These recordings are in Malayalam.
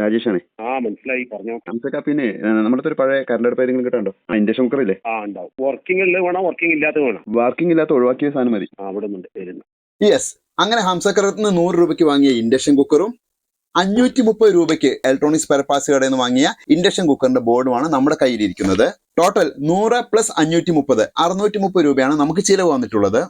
രാജേഷാണേ? ആ മനസ്സിലായി. പറഞ്ഞോ. ഹംസക്ക പിന്നെ നമ്മുടെ ഒരു പഴയ കറണ്ട് അടുപ്പ് ഏതെങ്കിലും കിട്ടാണ്ടോ ആ ഇൻഡക്ഷൻ കുക്കർ ഇല്ലേ ആ ഉണ്ടാവും. വർക്കിംഗ് ഉള്ളത് വേണം വർക്കിംഗ് ഇല്ലാത്ത വേണം. വർക്കിംഗ് ഇല്ലാത്ത ഒഴിവാക്കിയ സാധനം മതി. ആ അവിടെ വരുന്നു. യെസ് അങ്ങനെ ഹംസക്കറത്ത് നിന്ന് നൂറ് രൂപയ്ക്ക് വാങ്ങിയ ഇൻഡക്ഷൻ കുക്കറും അഞ്ഞൂറ്റി മുപ്പത് രൂപയ്ക്ക് ഇലക്ട്രോണിക്സ് പെരപ്പാസ് കടയിൽ നിന്ന് വാങ്ങിയ ഇൻഡക്ഷൻ കുക്കറിന്റെ ബോർഡുമാണ് നമ്മുടെ കയ്യിലിരിക്കുന്നത്. ടോട്ടൽ നൂറ് പ്ലസ് അഞ്ഞൂറ്റി മുപ്പത് അറുന്നൂറ്റി മുപ്പത് രൂപയാണ് നമുക്ക് ചിലവ് വന്നിട്ടുള്ളത്.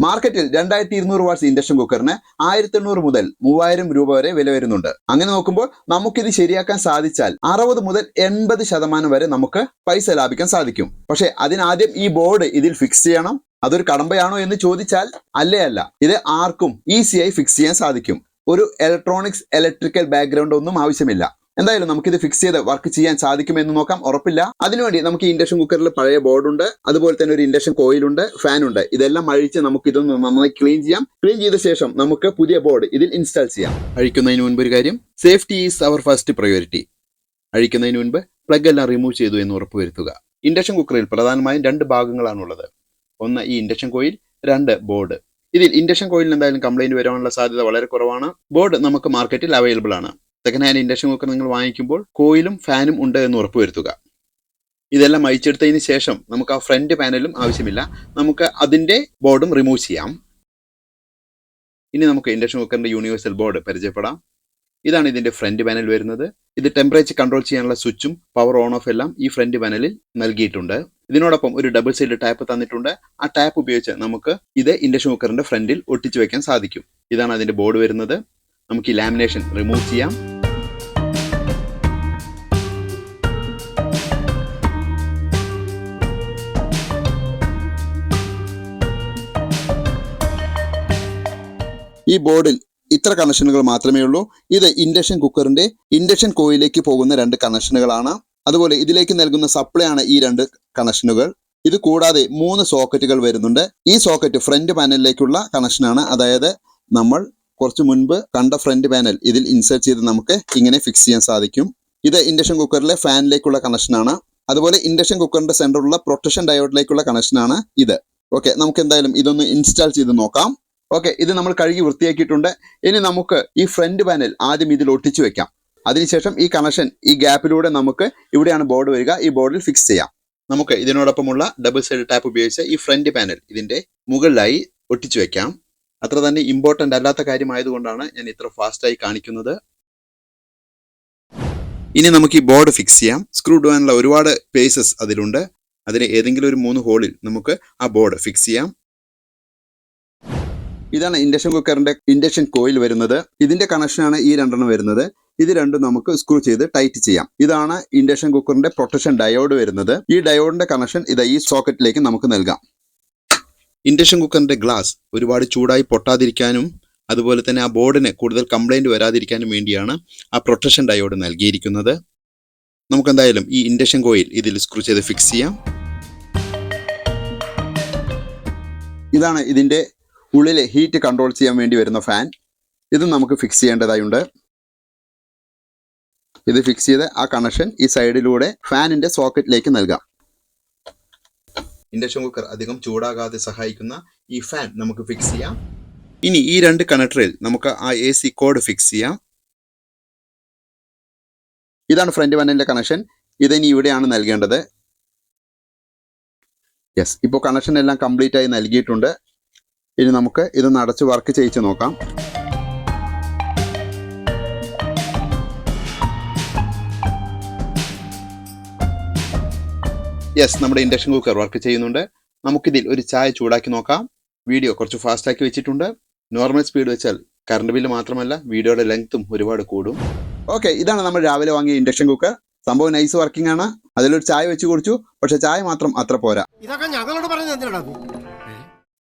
മാർക്കറ്റിൽ രണ്ടായിരത്തി ഇരുന്നൂറ് വാട്ട്സ് ഇൻഡക്ഷൻ കുക്കറിന് ആയിരത്തി എണ്ണൂറ് മുതൽ മൂവായിരം രൂപ വരെ വില വരുന്നുണ്ട്. അങ്ങനെ നോക്കുമ്പോൾ നമുക്കിത് ശരിയാക്കാൻ സാധിച്ചാൽ അറുപത് മുതൽ എൺപത് ശതമാനം വരെ നമുക്ക് പൈസ ലാഭിക്കാൻ സാധിക്കും. പക്ഷേ അതിനാദ്യം ഈ ബോർഡ് ഇതിൽ ഫിക്സ് ചെയ്യണം. അതൊരു കടമ്പയാണോ എന്ന് ചോദിച്ചാൽ അല്ലേ അല്ല. ഇത് ആർക്കും ഈസിയായി ഫിക്സ് ചെയ്യാൻ സാധിക്കും. ഒരു ഇലക്ട്രോണിക്സ് ഇലക്ട്രിക്കൽ ബാക്ക്ഗ്രൗണ്ട് ഒന്നും ആവശ്യമില്ല. എന്തായാലും നമുക്കിത് ഫിക്സ് ചെയ്ത് വർക്ക് ചെയ്യാൻ സാധിക്കുമെന്ന് നോക്കാം. ഉറപ്പില്ല. അതിനുവേണ്ടി നമുക്ക് ഈ ഇൻഡക്ഷൻ കുക്കറിൽ പഴയ ബോർഡ് ഉണ്ട്. അതുപോലെ തന്നെ ഒരു ഇൻഡക്ഷൻ കോയിലുണ്ട് ഉണ്ട് ഇതെല്ലാം അഴിച്ച് നമുക്ക് ഇതൊന്ന് നന്നായി ക്ലീൻ ചെയ്യാം. ക്ലീൻ ചെയ്ത ശേഷം നമുക്ക് പുതിയ ബോർഡ് ഇതിൽ ഇൻസ്റ്റാൾ ചെയ്യാം. അഴിക്കുന്നതിന് മുൻപ് ഒരു കാര്യം safety is our first priority അഴിക്കുന്നതിന് മുൻപ് പ്ലഗ് എല്ലാം റിമൂവ് ചെയ്തു എന്ന് ഉറപ്പുവരുത്തുക ഇൻഡക്ഷൻ കുക്കറിൽ പ്രധാനമായും രണ്ട് ഭാഗങ്ങളാണുള്ളത്. ഒന്ന് ഈ ഇൻഡക്ഷൻ കോയിൽ രണ്ട് ബോർഡ് ഇതിൽ ഇൻഡക്ഷൻ കോയിലിന് എന്തായാലും കംപ്ലൈന്റ് വരാനുള്ള സാധ്യത വളരെ കുറവാണ്. ബോർഡ് നമുക്ക് മാർക്കറ്റിൽ അവൈലബിൾ ആണ്. സെക്കൻഡ് ഹാൻഡ് ഇൻഡക്ഷൻ കുക്കർ നിങ്ങൾ വാങ്ങിക്കുമ്പോൾ കോയിലും ഫാനും ഉണ്ട് എന്ന് ഉറപ്പുവരുത്തുക ഇതെല്ലാം അയച്ചെടുത്തതിന് ശേഷം നമുക്ക് ആ ഫ്രണ്ട് പാനലും ആവശ്യമില്ല. നമുക്ക് അതിന്റെ ബോർഡും റിമൂവ് ചെയ്യാം. ഇനി നമുക്ക് ഇൻഡക്ഷൻ കുക്കറിന്റെ യൂണിവേഴ്സൽ ബോർഡ് പരിചയപ്പെടാം. ഇതാണ് ഇതിന്റെ ഫ്രണ്ട് പാനൽ വരുന്നത്. ഇത് ടെമ്പറേച്ചർ കൺട്രോൾ ചെയ്യാനുള്ള സ്വിച്ചും പവർ ഓൺ ഓഫ് എല്ലാം ഈ ഫ്രണ്ട് പാനലിൽ നൽകിയിട്ടുണ്ട്. ഇതിനോടൊപ്പം ഒരു ഡബിൾ സൈഡ് ടാപ്പ് തന്നിട്ടുണ്ട്. ആ ടാപ്പ് ഉപയോഗിച്ച് നമുക്ക് ഇത് ഇൻഡക്ഷൻ കുക്കറിന്റെ ഫ്രണ്ടിൽ ഒട്ടിച്ചു വെക്കാൻ സാധിക്കും. ഇതാണ് അതിന്റെ ബോർഡ് വരുന്നത്. നമുക്ക് ഈ ലാമിനേഷൻ റിമൂവ് ചെയ്യാം. ഈ ബോർഡിൽ ഇത്ര കണക്ഷനുകൾ മാത്രമേ ഉള്ളൂ. ഇത് ഇൻഡക്ഷൻ കുക്കറിന്റെ ഇൻഡക്ഷൻ കോയിലേക്ക് പോകുന്ന രണ്ട് കണക്ഷനുകളാണ് അതുപോലെ ഇതിലേക്ക് നൽകുന്ന സപ്ലൈ ആണ് ഈ രണ്ട് കണക്ഷനുകൾ ഇത് കൂടാതെ മൂന്ന് സോക്കറ്റുകൾ വരുന്നുണ്ട്. ഈ സോക്കറ്റ് ഫ്രണ്ട് പാനലിലേക്കുള്ള കണക്ഷനാണ് അതായത് നമ്മൾ കുറച്ച് മുൻപ് കണ്ട ഫ്രണ്ട് പാനൽ ഇതിൽ ഇൻസേർട്ട് ചെയ്ത് നമുക്ക് ഇങ്ങനെ ഫിക്സ് ചെയ്യാൻ സാധിക്കും. ഇത് ഇൻഡക്ഷൻ കുക്കറിലെ ഫാനിലേക്കുള്ള കണക്ഷനാണ് അതുപോലെ ഇൻഡക്ഷൻ കുക്കറിന്റെ സെന്ററിലുള്ള പ്രൊട്ടക്ഷൻ ഡയോഡിലേക്കുള്ള കണക്ഷനാണ് ഇത്. ഓക്കെ നമുക്ക് എന്തായാലും ഇതൊന്ന് ഇൻസ്റ്റാൾ ചെയ്ത് നോക്കാം. ഓക്കെ ഇത് നമ്മൾ കഴുകി വൃത്തിയാക്കിയിട്ടുണ്ട്. ഇനി നമുക്ക് ഈ ഫ്രണ്ട് പാനൽ ആദ്യം ഇതിൽ ഒട്ടിച്ചു വെക്കാം. അതിനുശേഷം ഈ കണക്ഷൻ ഈ ഗ്യാപ്പിലൂടെ നമുക്ക് ഇവിടെയാണ് ബോർഡ് വരിക. ഈ ബോർഡിൽ ഫിക്സ് ചെയ്യാം. നമുക്ക് ഇതിനോടൊപ്പമുള്ള ഡബിൾ സൈഡ് ടാപ്പ് ഉപയോഗിച്ച് ഈ ഫ്രണ്ട് പാനൽ ഇതിന്റെ മുകളിലായി ഒട്ടിച്ചു വെക്കാം. അത്ര തന്നെ ഇമ്പോർട്ടന്റ് അല്ലാത്ത കാര്യമായതുകൊണ്ടാണ് ഞാൻ ഇത്ര ഫാസ്റ്റായി കാണിക്കുന്നത്. ഇനി നമുക്ക് ഈ ബോർഡ് ഫിക്സ് ചെയ്യാം. സ്ക്രൂ ഇടുവാനുള്ള ഒരുപാട് പേസസ് അതിലുണ്ട്. അതിന് ഏതെങ്കിലും ഒരു മൂന്ന് ഹോളിൽ നമുക്ക് ആ ബോർഡ് ഫിക്സ് ചെയ്യാം. ഇതാണ് ഇൻഡക്ഷൻ കുക്കറിന്റെ ഇൻഡക്ഷൻ കോയിൽ വരുന്നത്. ഇതിന്റെ കണക്ഷനാണ് ഈ രണ്ടെണ്ണം വരുന്നത്. ഇത് രണ്ടും നമുക്ക് സ്ക്രൂ ചെയ്ത് ടൈറ്റ് ചെയ്യാം. ഇതാണ് ഇൻഡക്ഷൻ കുക്കറിന്റെ പ്രൊട്ടക്ഷൻ ഡയോഡ് വരുന്നത്. ഈ ഡയോഡിന്റെ കണക്ഷൻ ഇത് ഈ സോക്കറ്റിലേക്ക് നമുക്ക് നൽകാം. ഇൻഡക്ഷൻ കുക്കറിന്റെ ഗ്ലാസ് ഒരുപാട് ചൂടായി പൊട്ടാതിരിക്കാനും അതുപോലെ തന്നെ ആ ബോർഡിന് കൂടുതൽ കംപ്ലൈന്റ് വരാതിരിക്കാനും വേണ്ടിയാണ് ആ പ്രൊട്ടക്ഷൻ ഡയോഡ് നൽകിയിരിക്കുന്നത്. നമുക്ക് എന്തായാലും ഈ ഇൻഡക്ഷൻ കോയിൽ ഇതിൽ സ്ക്രൂ ചെയ്ത് ഫിക്സ് ചെയ്യാം. ഇതാണ് ഇതിന്റെ ഉള്ളിലെ ഹീറ്റ് കൺട്രോൾ ചെയ്യാൻ വേണ്ടി വരുന്ന ഫാൻ ഇതും നമുക്ക് ഫിക്സ് ചെയ്യേണ്ടതായുണ്ട്. ഇത് ഫിക്സ് ചെയ്ത് ആ കണക്ഷൻ ഈ സൈഡിലൂടെ ഫാനിന്റെ സോക്കറ്റിലേക്ക് നൽകാം. ഇൻഡക്ഷൻ കുക്കർ അധികം ചൂടാകാതെ സഹായിക്കുന്ന ഈ ഫാൻ നമുക്ക് ഫിക്സ് ചെയ്യാം. ഇനി ഈ രണ്ട് കണക്ടറിൽ നമുക്ക് ആ എ സി കോഡ് ഫിക്സ് ചെയ്യാം. ഇതാണ് ഫ്രണ്ട് പാനലിന്റെ കണക്ഷൻ ഇതിനി ഇവിടെയാണ് നൽകേണ്ടത്. യെസ് ഇപ്പോൾ കണക്ഷൻ എല്ലാം കംപ്ലീറ്റ് ആയി നൽകിയിട്ടുണ്ട്. ഇനി നമുക്ക് ഇതൊന്ന് അടച്ച് വർക്ക് ചെയ്യിച്ച് നോക്കാം. യെസ് നമ്മുടെ ഇൻഡക്ഷൻ കുക്കർ വർക്ക് ചെയ്യുന്നുണ്ട്. നമുക്കിതിൽ ഒരു ചായ ചൂടാക്കി നോക്കാം. വീഡിയോ കുറച്ച് ഫാസ്റ്റാക്കി വെച്ചിട്ടുണ്ട്. നോർമൽ സ്പീഡ് വെച്ചാൽ കറണ്ട് ബില്ല് മാത്രമല്ല വീഡിയോയുടെ ലെങ്ത്തും ഒരുപാട് കൂടും. ഓക്കെ ഇതാണ് നമ്മൾ രാവിലെ വാങ്ങിയ ഇൻഡക്ഷൻ കുക്കർ. സംഭവം നൈസ് വർക്കിംഗ് ആണ്. അതിലൊരു ചായ വെച്ച് കുടിച്ചു. പക്ഷെ ചായ മാത്രം അത്ര പോരാ. ഇതൊക്കെ ഞങ്ങളോട് എന്തിനാ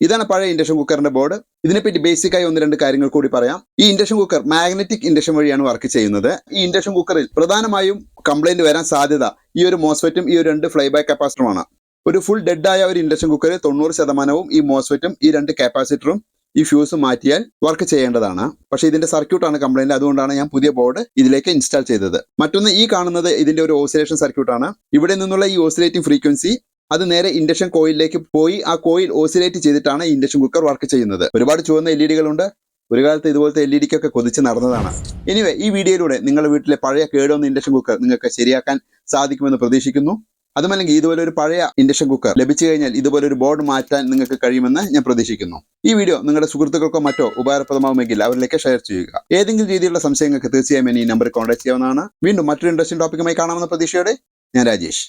ഇതാണ് പഴയ ഇൻഡക്ഷൻ കുക്കറിന്റെ ബോർഡ് ഇതിനെപ്പറ്റി ബേസിക് ആയി ഒന്ന് രണ്ട് കാര്യങ്ങൾ കൂടി പറയാം. ഈ ഇൻഡക്ഷൻ കുക്കർ മാഗ്നറ്റിക് ഇൻഡക്ഷൻ വഴിയാണ് വർക്ക് ചെയ്യുന്നത്. ഈ ഇൻഡക്ഷൻ കുക്കറിൽ പ്രധാനമായും കംപ്ലൈന്റ് വരാൻ സാധ്യത ഈ ഒരു മോസ്ഫെറ്റും ഈ ഒരു രണ്ട് ഫ്ലൈ ബാക്ക് കപ്പാസിറ്ററുമാണ് ഒരു ഫുൾ ഡെഡ് ആയ ഒരു ഇൻഡക്ഷൻ കുക്കറിൽ തൊണ്ണൂറ് ശതമാനവും ഈ മോസ്ഫെറ്റും ഈ രണ്ട് കപ്പാസിറ്ററും ഈ ഫ്യൂസ് മാറ്റിയാൽ വർക്ക് ചെയ്യേണ്ടതാണ്. പക്ഷെ ഇതിന്റെ സർക്യൂട്ടാണ് കംപ്ലൈന്റ് അതുകൊണ്ടാണ് ഞാൻ പുതിയ ബോർഡ് ഇതിലേക്ക് ഇൻസ്റ്റാൾ ചെയ്തത്. മറ്റൊന്ന് ഈ കാണുന്നത് ഇതിന്റെ ഒരു ഓസിലേഷൻ സർക്യൂട്ടാണ് ഇവിടെ നിന്നുള്ള ഈ ഓസിലേറ്റിംഗ് ഫ്രീക്വൻസി അത് നേരെ ഇൻഡക്ഷൻ കോയിലിലേക്ക് പോയി ആ കോയിൽ ഓസിലേറ്റ് ചെയ്തിട്ടാണ് ഇൻഡക്ഷൻ കുക്കർ വർക്ക് ചെയ്യുന്നത്. ഒരുപാട് ചുവന്ന എൽ ഇ ഡികളുണ്ട്. ഒരു കാലത്ത് ഇതുപോലത്തെ എൽ ഇ ഡിക്കൊക്കെ കൊതിച്ച് നടന്നതാണ്. എനിവേ ഈ വീഡിയോയിലൂടെ നിങ്ങളുടെ വീട്ടിലെ പഴയ കേടുവന്ന ഇൻഡക്ഷൻ കുക്കർ നിങ്ങൾക്ക് ശരിയാക്കാൻ സാധിക്കുമെന്ന് പ്രതീക്ഷിക്കുന്നു. അതുമല്ലെങ്കിൽ ഇതുപോലെ ഒരു പഴയ ഇൻഡക്ഷൻ കുക്കർ ലഭിച്ചു കഴിഞ്ഞാൽ ഇതുപോലെ ഒരു ബോർഡ് മാറ്റാൻ നിങ്ങൾക്ക് കഴിയുമെന്ന് ഞാൻ പ്രതീക്ഷിക്കുന്നു. ഈ വീഡിയോ നിങ്ങളുടെ സുഹൃത്തുക്കൾക്കോ മറ്റോ ഉപകാരപ്രദമാവുമെങ്കിൽ അവരിലേക്ക് ഷെയർ ചെയ്യുക. ഏതെങ്കിലും രീതിയിലുള്ള സംശയങ്ങൾക്ക് തീർച്ചയായും എന്നെ ഈ നമ്പറിൽ കോൺടാക്ട് ചെയ്യാവുന്നതാണ്. വീണ്ടും മറ്റൊരു ഇൻട്രസ്റ്റിംഗ് ടോപ്പിക്കുമായി കാണാമെന്ന പ്രതീക്ഷയോടെ ഞാൻ രാജേഷ്.